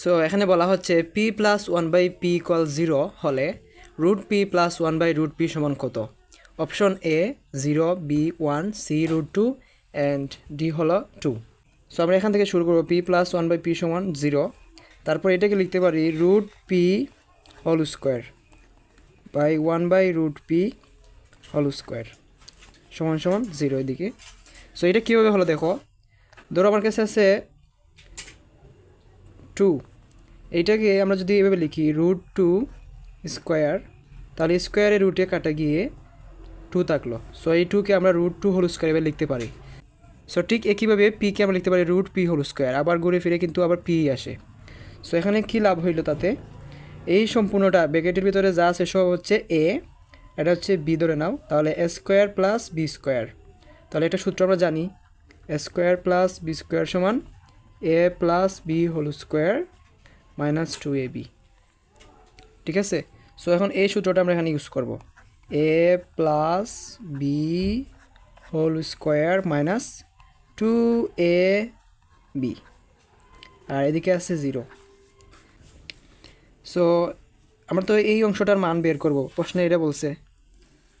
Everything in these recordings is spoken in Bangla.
সো এখানে বলা হচ্ছে P plus one by P equal zero হলে root P plus one by root P সমান কত? Option A zero B one C root two and D হলো টু সো আমরা এখান থেকে শুরু করব P plus one by P সমান জিরো তারপর এটাকে লিখতে পারি root P whole square by one by root P whole square সমান সমান জিরো এদিকে। সো এটা কীভাবে হলো দেখো? ধরো আমার কাছে আছে টু এইটাকে আমরা যদি এভাবে লিখি রুট টু স্কোয়ার তাহলে স্কোয়ারে রুটে কাটা গিয়ে টু থাকল। সো এই টুকে আমরা রুট টু হোল স্কোয়ার এভাবে লিখতে পারি। সো ঠিক একইভাবে পিকে আমরা লিখতে পারি রুট পি হোল স্কোয়ার আবার ঘুরে ফিরে কিন্তু আবার পি আসে। সো এখানে কী লাভ হইল তাতে? এই সম্পূর্ণটা ব্যাকেটের ভিতরে যা আছে সব হচ্ছে এ এটা হচ্ছে বি ধরে নাও। তাহলে A square plus B square তাহলে এটা সূত্র আমরা জানি। A square plus B square সমান A plus B whole square minus two A B ঠিক আছে? সো এখন এই সূত্রটা আমরা এখানে ইউজ করব। A plus B whole square minus two A B আর এদিকে আছে জিরো সো আমরা তো এই অংশটার মান বের করব। প্রশ্নে এটা বলছে।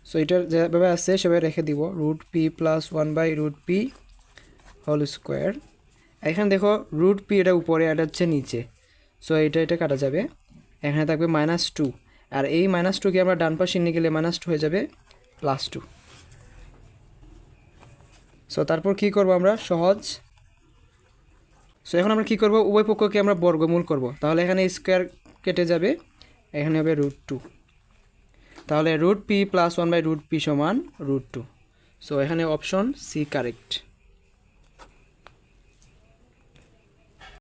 সো এটার যেভাবে আছে সেভাবে রেখে দিব। Root P plus one by root P whole square এখানে দেখো রুট পি এটা উপরে এটা হচ্ছে নিচে। সো এটা এটা কাটা যাবে। এখানে থাকবে মাইনাস টু আর এই মাইনাস টুকে আমরা ডান পাশে নিয়ে গেলে মাইনাস টু হয়ে যাবে প্লাস টু সো তারপর কি করব আমরা? সহজ। সো এখন আমরা কি করব? উভয় পক্ষকে আমরা বর্গমূল করব। তাহলে এখানে স্কোয়ার কেটে যাবে। এখানে হবে রুট টু তাহলে root P plus one by root P সমান রুট টু সো এখানে অপশন সি কারেক্ট